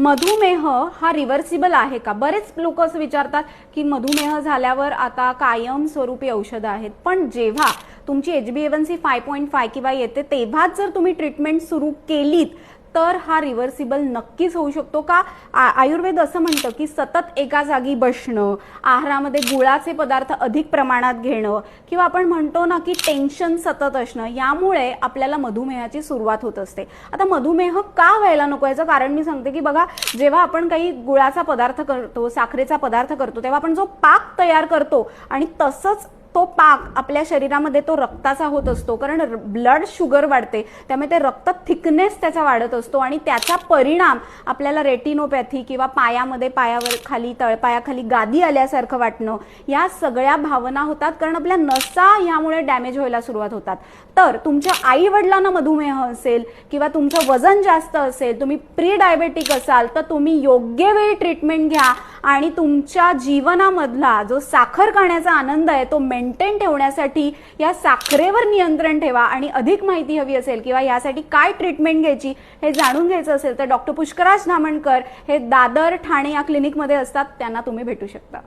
मधुमेह हा रिव्हर्सिबल आहे का? बरेच लोक असं विचारतात की मधुमेह झाल्यावर आता कायम स्वरूपी औषधं आहेत. पण जेव्हा तुमची H B A one C five point five किंवा येते तेव्हाच जर तुम्ही ट्रीटमेंट सुरू केलीत तर हा रिव्हर्सिबल नक्कीच होऊ शकतो का? आयुर्वेद असं म्हणतं की सतत एका जागी बसणं आहारामध्ये गुळाचे पदार्थ अधिक प्रमाणात घेणं किंवा आपण म्हणतो ना की टेन्शन सतत असणं यामुळे आपल्याला मधुमेहाची सुरुवात होत असते. आता मधुमेह का व्हायला नको याचं कारण मी सांगते की बघा जेव्हा आपण काही गुळाचा पदार्थ करतो साखरेचा पदार्थ करतो तेव्हा आपण जो पाक तयार करतो आणि तसंच तो पाक आपल्या शरीरामध्ये तो रक्ताचा होत असतो. कारण ब्लड शुगर वाढते. त्यामुळे ते रक्त थिकनेस त्याचा वाढत असतो आणि त्याचा परिणाम आपल्याला रेटिनोपॅथी किंवा पायामध्ये पायावर खाली तळपायाखाली गादी आल्यासारखं वाटणं या सगळ्या भावना होतात. कारण आपल्या नसा यामुळे डॅमेज व्हायला सुरुवात होतात. तर तुमच्या आई वडिलांना मधुमेह असेल किंवा तुमचं वजन जास्त असेल तुम्ही प्री डायबेटिक असाल तर तुम्ही योग्य वेळी ट्रीटमेंट घ्या. आणि तुमच्या जीवनामधला जो साखर खाण्याचा आनंद आहे तो मेंटेन ठेवण्यासाठी या साखरेवर नियंत्रण ठेवा आणि अधिक माहिती हवी असेल किंवा यासाठी काय ट्रीटमेंट घ्यायची हे जाणून घ्यायचं असेल तर डॉक्टर पुष्कराज धामणकर हे दादर ठाणे या क्लिनिकमध्ये असतात त्यांना तुम्ही भेटू शकता.